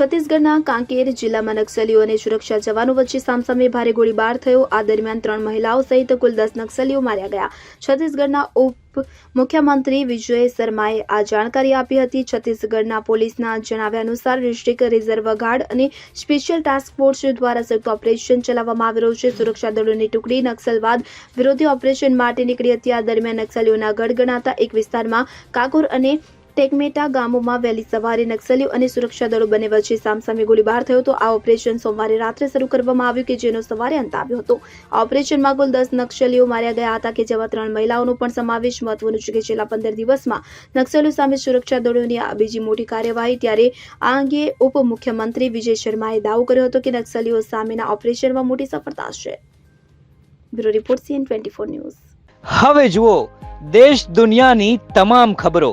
છત્તીસગઢના કાંકેર જિલ્લામાં નક્સલીઓ અને સુરક્ષા જવાનો વચ્ચે સામસામે ભારે ગોળીબાર થયો. આ દરમિયાન ત્રણ મહિલાઓ સહિત કુલ દસ નક્સલીઓ માર્યા ગયા. છત્તીસગઢના ઉપ મુખ્યમંત્રી વિજય શર્માએ આ જાણકારી આપી હતી. છત્તીસગઢના પોલીસના જણાવ્યા અનુસાર ડિસ્ટ્રિક્ટ રિઝર્વ ગાર્ડ અને સ્પેશિયલ ટાસ્ક ફોર્સ દ્વારા સંયુક્ત ઓપરેશન ચલાવવામાં આવી રહ્યું છે. સુરક્ષા દળોની ટુકડી નક્સલવાદ વિરોધી ઓપરેશન માટે નીકળી હતી. આ દરમિયાન નક્સલીઓના ગઢ ગણાતા એક વિસ્તારમાં કાકોર અને ટેકમેટા ગામોમાં વહેલી સવારે નક્સલીઓ અને સુરક્ષા દળો બંને વચ્ચે સામસામે ગોળીબાર થયો હતો. આ ઓપરેશન સોમવારે રાત્રે શરૂ કરવામાં આવ્યું કે જેનો સવારે અંત આવ્યો હતો. આ ઓપરેશનમાં કુલ દસ નક્સલીઓ માર્યા ગયા હતા કે જેમાં ત્રણ મહિલાઓનો પણ સમાવેશ મહત્વનું છે કે છેલ્લા પંદર દિવસમાં નક્સલીઓ સામે સુરક્ષા દળોની આ બીજી મોટી કાર્યવાહી ત્યારે આ અંગે ઉપમુખ્યમંત્રી વિજય શર્માએ દાવો કર્યો હતો કે નક્સલીઓ સામેના ઓપરેશનમાં મોટી સફળતા છે bureau report CN twenty news. હવે જુઓ, દેશ દુનિયાની તમામ ખબરો.